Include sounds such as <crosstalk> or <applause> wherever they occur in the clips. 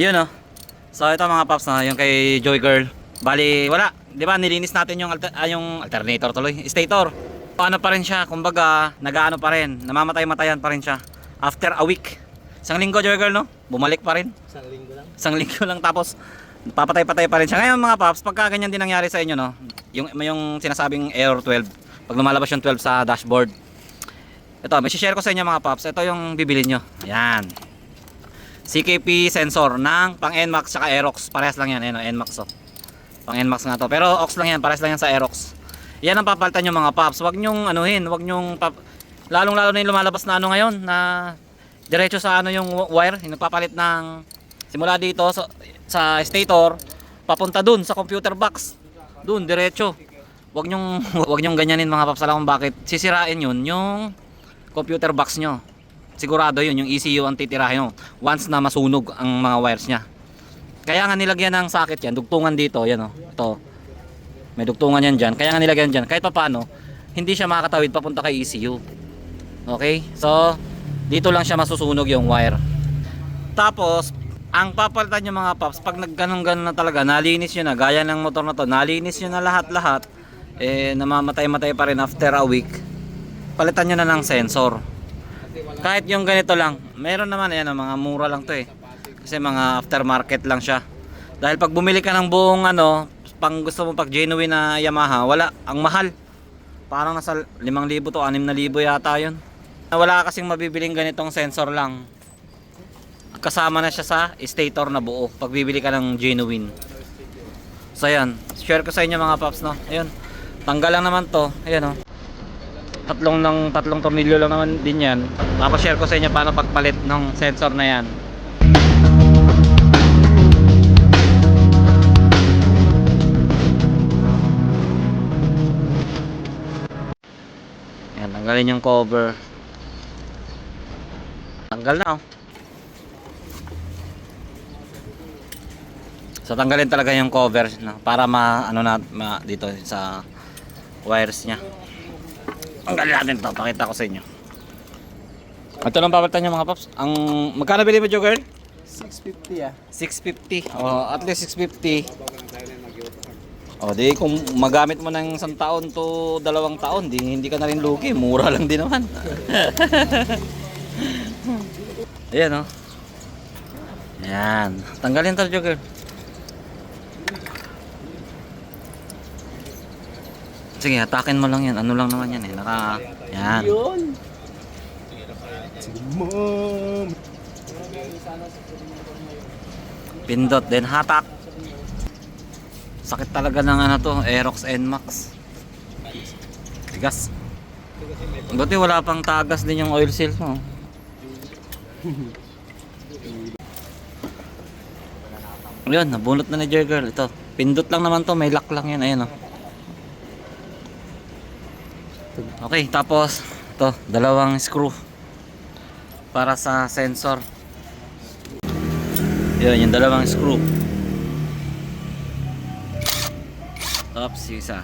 Yun oh. So ito mga paps na yung kay Joy Girl. Bali, wala. 'Di ba nilinis natin yung alter, ah, yung alternator tuloy, stator. Ano pa rin siya, kumbaga, nagaano pa rin, namamatay-matayan pa rin siya. After a week. Isang linggo Joy Girl no? Bumalik pa rin. Isang linggo lang. Isang linggo lang tapos papatay-patay pa rin siya. Ngayon mga paps, pagka ganyan din nangyari sa inyo no, yung yung sinasabing error 12, pag lumalabas yung 12 sa dashboard. Ito, may share ko sa inyo mga paps. Ito yung bibili nyo. Yan. CKP sensor ng pang NMAX saka Aerox. Parehas lang yan. Ayan, oh, NMAX oh. Pang NMAX nga to. Pero OX lang yan. Parehas lang yan sa Aerox. Yan ang papalitan nyo mga paps. Huwag nyong anuhin. Huwag nyong pap... Lalong lalo na yung lumalabas na ano ngayon na diretso sa ano yung wire. Yung nagpapalit ng simula dito sa, sa stator papunta dun sa computer box. Dun, diretso. Huwag nyong, <laughs> huwag nyong ganyanin mga paps. Alam kung bakit. Sisirain yun yung computer box nyo sigurado yun yung ECU ang titirahin mo. Once na masunog ang mga wires niya. Kaya nga nilagyan ng socket yan dugtungan dito yan o ito. May dugtungan yan dyan. Kaya nga nilagyan dyan. Kahit papano hindi siya makakatawid papunta kay ECU okay? So dito lang siya masusunog yung wire. Tapos ang papalitan nyo mga paps pag nagganong ganon na talaga nalinis nyo na gaya ng motor na to nalinis nyo na lahat lahat eh namamatay matay pa rin after a week. Palitan nyo na ng sensor kahit yung ganito lang meron naman yan mga mura lang to eh. Kasi mga aftermarket lang siya. Dahil pag bumili ka ng buong ano pang gusto mo pag genuine na Yamaha wala. Ang mahal. Parang nasa 5,000 to 6,000 yata yun. Wala kasing mabibiling ganitong sensor lang. Kasama na siya sa stator na buo pag bibili ka ng genuine. So yan share ko sa inyo mga paps no? Ayun tanggal lang naman to. Ayan oh tatlong ng tatlong tornilyo lang naman din yan. Tapos share ko sa inyo paano pagpalit ng sensor na yan. Yan tanggalin yung cover. Tanggal na oh. So tanggalin talaga yung cover no, para ma ano na ma, dito sa wires niya Tanggalin natin to, pakita ko sa inyo. Ito lang papalitan nyo mga paps. Ang magkano bili mo Joe girl? 650 ah. 650. Oh, at least 650. Oh, di kung magamit mo ng isang taon to dalawang taon, di hindi ka na rin lugi. Mura lang din naman. <laughs> Ayan oh. Ayan. Tanggalin to Joe Sige, hatakin mo lang yan. Ano lang naman yan eh. Naka... Yan. Yun. Pindot, then hatak. Sakit talaga ng ano to, Aerox NMAX. Tigas. Buti wala pang tagas din yung oil seal mo. Yun, nabunot na ni Jergirl. Ito, pindot lang naman to, may lock lang yan. Ayan oh. Okay, tapos ito, dalawang screw para sa sensor. Yun, yung dalawang screw. Yung isa.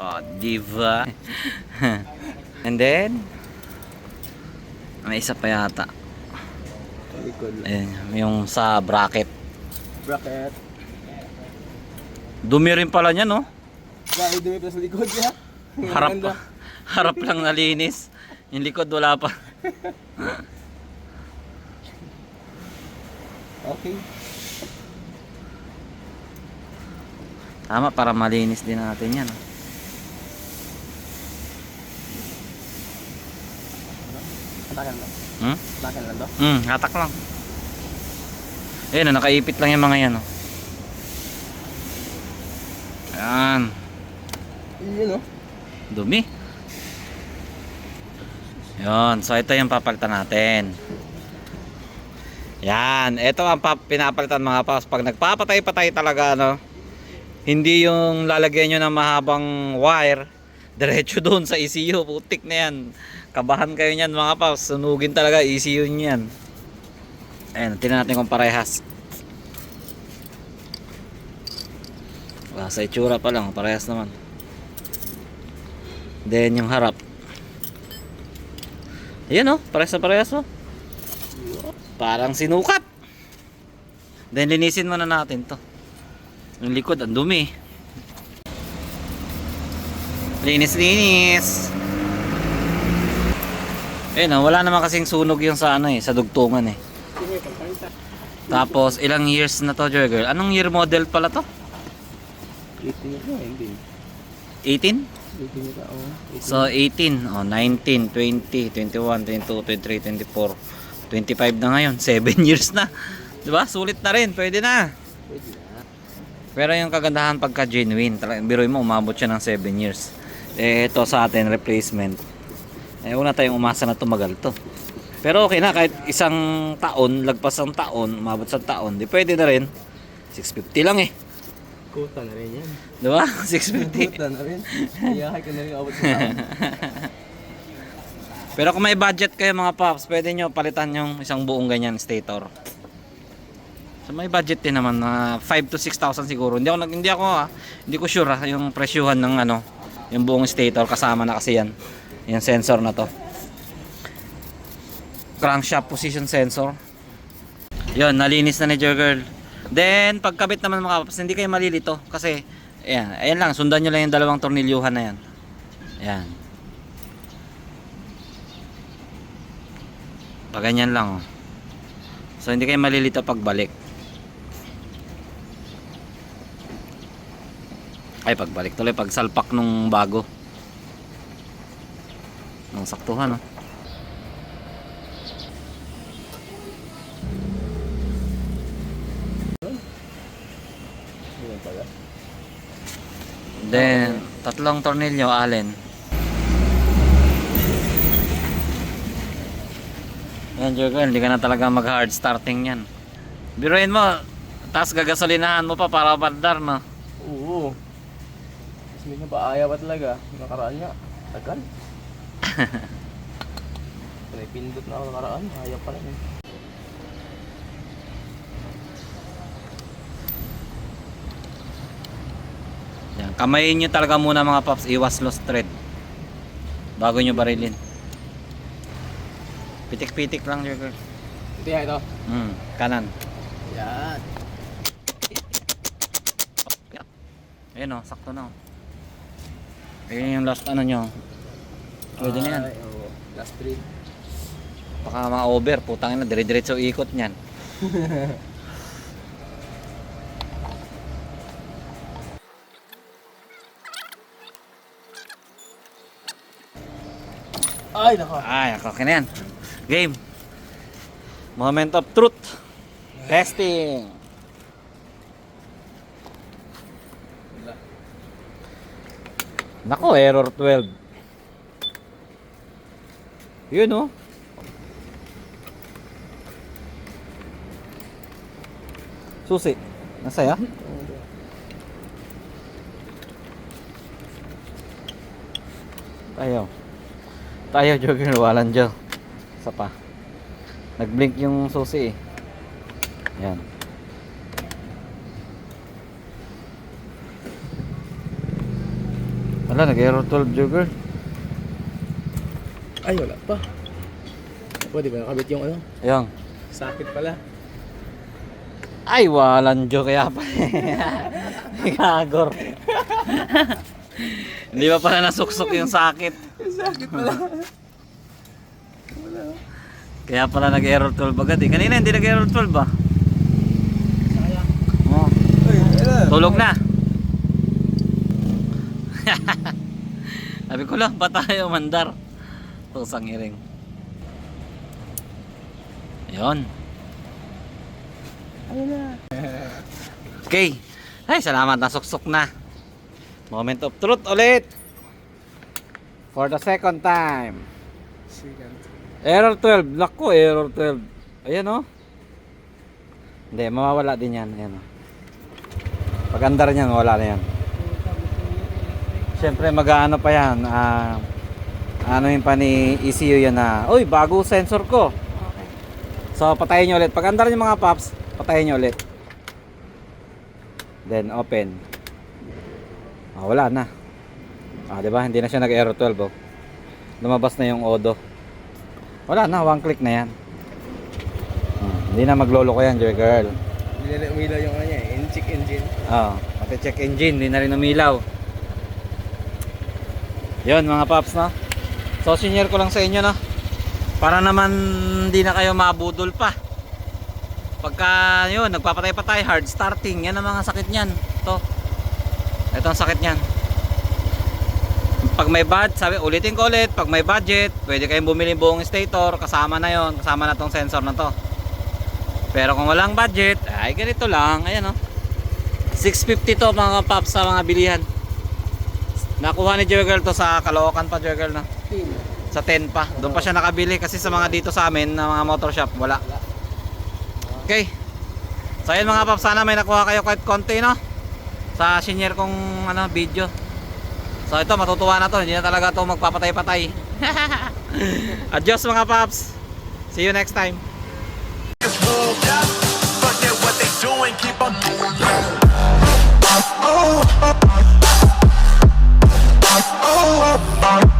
Oh, diva. <laughs> And then, may isa pa yata. Ayan, yung sa bracket. Bracket. Dumi rin pala niya, no? Dahil dumi pa sa likod niya. <laughs> Harap, Maganda. harap lang nalinis. Yung likod wala pa. <laughs> Okay. Tama, para malinis din natin yan. Atakan lang. Hmm? Atakan lang to. Hmm, hatak lang. Ayun, oh, nakaipit lang yung mga yan. Oh. Ayan, Yun oh. dumi. Yun, so ito yung papalitan natin. Yan, ito ang pap pinapalitan mga paps. Pag nagpapatay-patay talaga, ano, hindi yung lalagyan nyo ng mahabang wire, diretso doon sa ECU, putik na yan. Kabahan kayo niyan mga paps, sunugin talaga ECU niyan. Ayan, tingnan natin kung parehas. Ah, sa itsura pa lang, parehas naman. Then yung harap. Ayan oh, parehas na parehas oh. Parang sinukat. Then linisin muna natin to. Yung likod, ang dumi. Linis, linis. Eh no, wala naman kasing sunog yung sa ano eh, sa dugtungan eh. Tapos ilang years na to, Jurgel? Anong year model pala to? 18 ito, hindi. 18? 18 ito, oh. 18. So 18, oh, 19, 20, 21, 22, 23, 24, 25 na ngayon. <laughs> 7 years na. 'Di ba? Sulit na rin, pwede na. Pwede na. Pero yung kagandahan pagka genuine, talaga biruin mo umabot siya ng 7 years. Eh ito sa atin replacement. Eh una tayong umasa na tumagal to. Pero okay na kahit isang taon, lagpas ang taon, umabot sa taon, di pwede na rin. 650 lang eh. Kuta na rin yan. 'Di ba? <laughs> 650. Kuta na rin. Iyahay ka na rin abot sa. <laughs> Pero kung may budget kayo mga paps, pwede nyo palitan yung isang buong ganyan stator. So may budget din naman na 5 to 6,000 siguro. Hindi ako hindi ako ah, hindi ko sure ah, yung presyuhan ng ano, yung buong stator kasama na kasi yan. Yung sensor na to. Crankshaft position sensor. Yun, nalinis na ni Jurgirl. Then, pagkabit naman mga paps, hindi kayo malilito kasi ayan, ayan lang, sundan nyo lang yung dalawang tornilyuhan na yan. Ayan. Pag ganyan lang. oh. So hindi kayo malilito pagbalik. Ay pagbalik tuloy pag salpak nung bago. Nung saktuhan oh. Ganyan pala. Then tatlong tornilyo allen. Yan Jurgen, hindi ka na talaga mag hard starting yan. Biruin mo, tapos gagasolinahan mo pa para bandar no. Oo. Tapos may napaaya pa talaga. Nakaraan niya. Tagal. <laughs> Pindot na ako nakaraan. Ayaw pa rin. Yan, kamayin nyo talaga muna mga paps, iwas lost thread. Bago nyo barilin. Pitik-pitik lang Jurgen. Ito yan ito. Hmm, kanan. Yan. Ayun oh, sakto na oh. Ayun yung last ano nyo. Pwede na yan. Oo. Last three. Baka ma-over, putang ina, dire-diretso ikot niyan. <laughs> Ay, nako. Ay, okay na yan. Game. Moment of truth. Testing. Nako, error 12. Yun oh. Susi. Nasaya? Tayo. Tayo, jogging walang dyan. Isa pa. Nag-blink yung susi eh. Yan. Wala, nag-error 12 jogger. Ay, wala pa. Pwede ba nakabit yung ano? Ayun. Sakit pala. Ay, walang jo kaya pa. <laughs> Gagor. <laughs> Hindi pa pala nasuksok yung sakit. Sakit pala. Kaya pala nag-error 12 agad eh. Kanina hindi nag-error 12 ba? Oh, Uy, ano? tulog na. <laughs> Sabi ko lang, ba tayo mandar? Pusang iring. Ayun. Ayun na. Okay. Ay, salamat nasuksok na. Moment of truth ulit. For the second time. Second. Error 12. Lako, error 12. Ayan oh. Hindi, mawawala din yan. Ayan oh. Pag andar niyan, mawala na yan. Siyempre, mag-ano pa yan. Ah, ano yung pa ni ECU yan na, Uy, bago sensor ko. So, patayin nyo ulit. Pag andar yung mga pops, patayin nyo ulit. Then, open. Ah, wala na. Ah, di ba? Hindi na siya nag-error 12 oh. Lumabas na yung odo. Wala na, one click na yan. Hindi na magloloko yan, Joy Girl. Hindi na umilaw yung kanya eh. In-check engine. Oo, pati check engine, hindi na rin umilaw. Yun mga paps, no? So, senior ko lang sa inyo, no? Para naman hindi na kayo mabudol pa. Pagka, yun, nagpapatay-patay, hard starting, yan ang mga sakit niyan. Ito. Ito ang sakit niyan. Pag may bad, sabi, ulitin ko ulit, pag may budget, pwede kayong bumili buong stator, kasama na yon kasama na tong sensor na to. Pero kung walang budget, ay ganito lang, ayan, no? 650 to mga paps sa mga bilihan. Nakuha ni Juggle to sa Caloocan pa Juggle na. Sa 10 pa. Doon pa siya nakabili kasi sa mga dito sa amin na mga motor shop wala. Okay. So ayun mga paps, sana may nakuha kayo kahit konti no sa senior kong ano, video. So ito matutuwa na to, hindi na talaga to magpapatay-patay. Adios mga paps. See you next time. Oh,